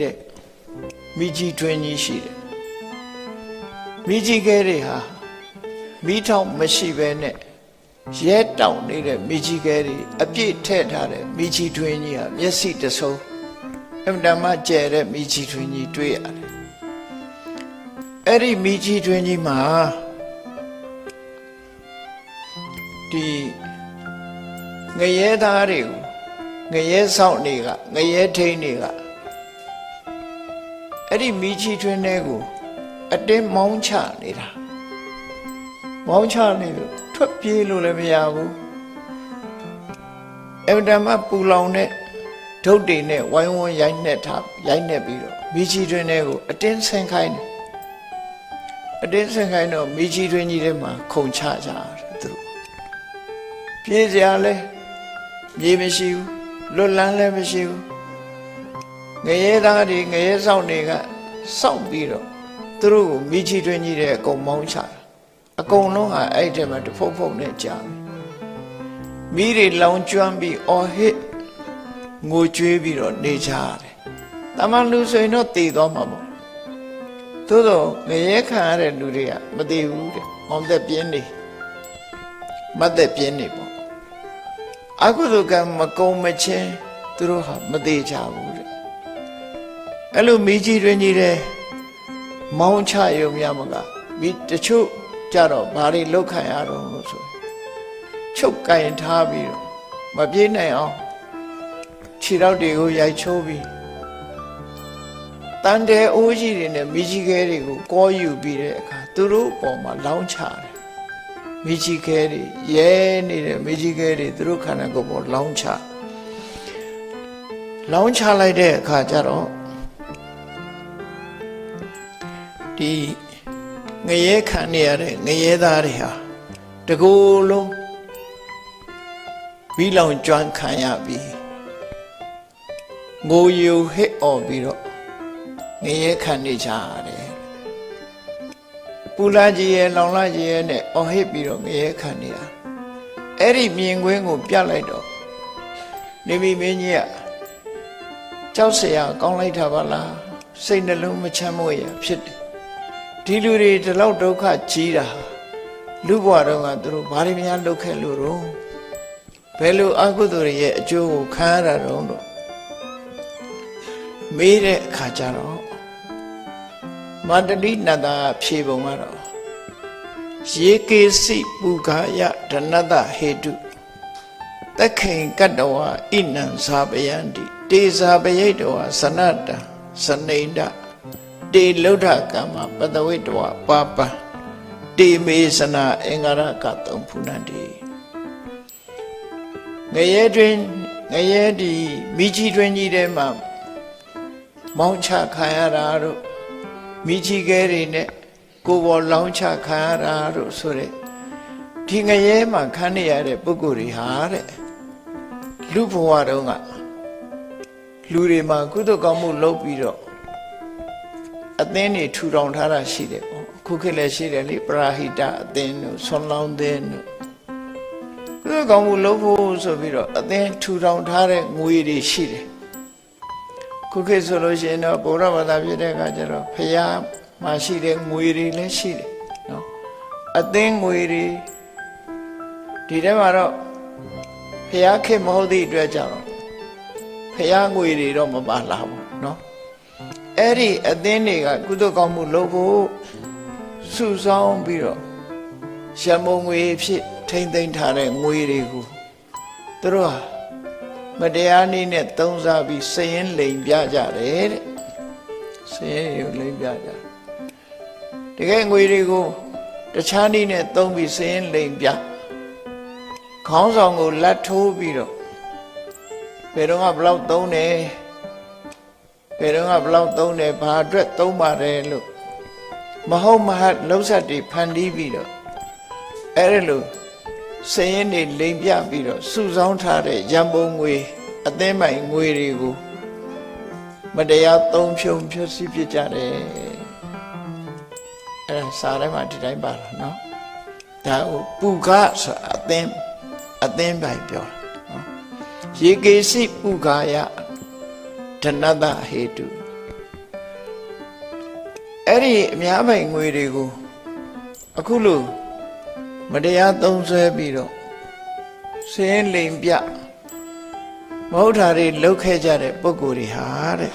တဲ့မိကြီးတွင်ကြီးရှိတယ်မိကြီးကဲတွေဟာမိထောင်မရှိဘဲနဲ့ရဲတောင်နေတဲ့မိကြီးကဲတွေအပြည့်ထည့်ထားတဲ့မိကြီးတွင်ကြီးဟာမျက်စိတဆုံးအမှန်တမ်းကျဲတဲ့မိကြီးတွင်ကြီးတွေ့ရတယ်အဲ့ဒီမိကြီးတွင်ကြီးမှာဒီငရဲသားတွေကိုငရဲဆောင်တွေကငရဲထိန်တွေက အဲ့ဒီမိချီထွင်းတဲ့ကိုအတင်းမောင်းချနေတာမောင်းချနေလို့ထွက်ပြေးလို့လည်းမရဘူးအဗဒမပူလောင်တဲ့ဒုတ်တွေနဲ့ဝိုင်းဝန်းရိုက်နှက်ထားရိုက်နှက်ပြီးတော့မိချီထွင်းတဲ့ကိုအတင်းဆင်ခိုင်းတယ်အတင်းဆင်ခိုင်းတော့မိချီထွင်းကြီးထဲမှာခုန်ချကြတယ်သူတို့ပြေးစရာလဲမြေမရှိဘူးလွတ်လန်းလည်းမရှိဘူး ငရဲသားတွေငရဲဆောင်တွေကစောင့်ပြီးတော့သူတို့ကိုမိချီတွင်းကြီးတဲ့အကုန်မောင်းချတာအကုန်လုံးဟာအဲ့ဒီထဲမှာတဖုတ်ဖုတ်နဲ့ကြာပြီမိတွေလောင်ကျွမ်းပြီးအော်ဟစ်ငိုကြွေးပြီးတော့နေကြရတယ်တမန်လူဆိုရင်တော့တည်သွားမှာပေါ့သို့တော့ငရဲခံရတဲ့လူတွေကမတည်ဘူးတဲ့မောင်သက်ပြင်းနေမတ်သက်ပြင်းနေပေါ့အကုသိုလ်ကံမကုံမချင်းသူတို့ဟာမတည်ကြဘူးတဲ့ အဲ့လိုမိကြီးတွင်ကြီးတဲ့မောင်းချရုံများမကမိတချို့ကြတော့ဘာတွေလောက်ခံရတော့လို့ဆိုချုပ်ကင်ထားပြီးတော့မပြေးနိုင်အောင်ခြေထောက်တွေကိုရိုက်ချိုးပြီးတန်တဲ့အိုးကြီးတွေနဲ့မိကြီးခဲတွေကိုကောယူပြီးတဲ့အခါသူတို့အပေါ်မှာလောင်းချတယ်မိကြီးခဲတွေရဲနေတဲ့မိကြီးခဲတွေသူတို့ခန္ဓာကိုယ်ပေါ်လောင်းချလောင်းချလိုက်တဲ့အခါကျတော့ ဒီငရဲခံနေရတဲ့ငရဲသားတွေဟာတကူလုံးပြီးလောင်ကျွမ်းခံရပြီးငိုယိုဟစ်អော်ပြီးတော့ငရဲခံနေကြရတယ်ပူလာကြီးရဲ့လောင်လာကြီးရဲ့နဲ့အော်ဟစ်ပြီးတော့ငရဲခံနေရအဲ့ဒီမြင်ကွင်းကိုပြလိုက်တော့နေမိမင်းကြီးကကြောက်เสียကောင်းလိုက်တာပါလား စိတ်နှလုံးမချမ်းမွေ့ရဖြစ်တယ်ဒီလူတွေဒီလောက်ဒုက္ခကြီးတာလူဘဝတော့ကသူတို့ဘာတွေများလုပ်ခဲ့လို့တော့ဘယ်လိုအကုသိုလ်တွေရဲ့အကျိုးကိုခံရတာတော့လို့မေးတဲ့အခါကျတော့မန္တလိနတ္တဖြေပုံကတော့ရေကေစီပုဂာယဒနတဟေတုတခိန်ကတ္တဝဣနံဇာပယန္တိတေဇာပယိတဝသနတံ စနေန္ဒတေလုဒ္ဓကမ္မပတဝိတဝပါပံတေမေစနာအင်္ဂရကတုံဖုဏ္တိငရဲတွင်ငရဲဒီမိကြီးတွင်ကြီးထဲမှာမောင်းချခံရတာတို့မိကြီးကဲတွေနဲ့ကိုယ်ပေါ်လောင်းချခံရတာတို့ဆိုတဲ့ဒီငရဲမှာခံနေရတဲ့ပုဂ္ဂိုလ်တွေဟာတဲ့လူဘဝတုန်းက လူတွေမှာကုသကောင်းမှုလုပ်ပြီးတော့အသင်းတွေထူထောင်ထားတာရှိတယ်ပေါ့အခုခေတ်လည်းရှိတယ်လေပရာဟိတအသင်းတို့ဆွန်လောင်းသင်းတို့သူကောင်းမှုလုပ်ဖို့ဆိုပြီးတော့အသင်းထူထောင်ထားတဲ့ငွေတွေရှိတယ်ခုခေတ်ဆိုလို့ရှိရင်တော့ဗုဒ္ဓဘာသာဖြစ်တဲ့အခါကျတော့ဖျားမှာရှိတဲ့ငွေတွေလည်းရှိတယ်နော်အသင်းငွေတွေဒီထဲမှာတော့ဖျားခေတ်မဟုတ်သည့်အတွက်ကြောင့် ဖျားငွေတွေတော့မပါလာဘူးနော်အဲ့ဒီအသင်းတွေကကုသကောင်းမှုလုပ်ဖို့စုဆောင်းပြီးတော့ရမုံငွေဖြစ်ထိမ့်သိမ်းထားတဲ့ငွေတွေကိုသူတို့ဟာမတရားနည်းနဲ့သုံးစားပြီးစရင်လိမ်ပြကြတယ်တဲ့စရင်ကိုလိမ်ပြကြတကယ်ငွေတွေကိုတခြားနည်းနဲ့သုံးပြီးစရင်လိမ်ပြခေါင်းဆောင်ကိုလက်ထိုးပြီးတော့ ဘယ်တော့မှဘလောက်သုံးတယ်ဘယ်တော့ကဘလောက်သုံးတယ်ဘာအတွက်သုံးပါတယ်လို့မဟုတ်မဟတ်လှုပ်ဆက်တွေဖန်တီးပြီးတော့အဲ့ဒါလို့စည်ရင်တွေလိမ်ပြပြီးတော့စုဆောင်းထားတဲ့ရံပုံငွေအသင်းပိုင်ငွေတွေကိုမတရားသုံးဖြုံဖြည့်ဆည်းပြကြတယ်အဲ့ဒါစာထဲမှာဒီတိုင်းပါလားနော်ဒါကိုပုခဆိုအသင်းအသင်းပိုင်ပြောတာနော် ရေကေစီပုခာယဓနတဟေတုအဲ့ဒီအများပိုင်ငွေတွေကိုအခုလို့မတရားသုံးဆွဲပြီးတော့စင်းလိမ်ပြမဟုတ်တာတွေလုပ်ခဲ့ကြတဲ့ပုံကိုယ်တွေဟာတဲ့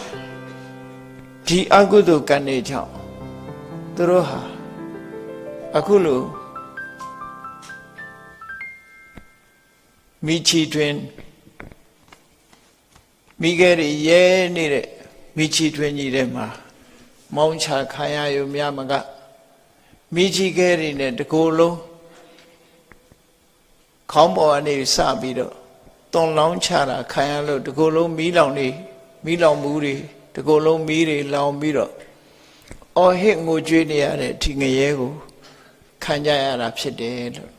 ဒီအကုသိုလ်ကံတွေကြောင့်သူတို့ဟာအခုလို့မိချီတွင် မိခဲ့ရရဲနေတဲ့မိချီတွင်ကြီးထဲမှာမောင်းချခံရယူမြမကမိကြီးခဲတွေနဲ့တကိုယ်လုံးခေါင်းပေါ်ကနေစပြီးတော့တွန်လောင်းချတာခံရလို့တကိုယ်လုံးမီးလောင်နေမီးလောင်မှုတွေတကိုယ်လုံးမီးတွေလောင်ပြီးတော့အော်ဟစ်ငိုကြွေးနေရတဲ့အထီငရဲကိုခံကြရတာဖြစ်တယ်လို့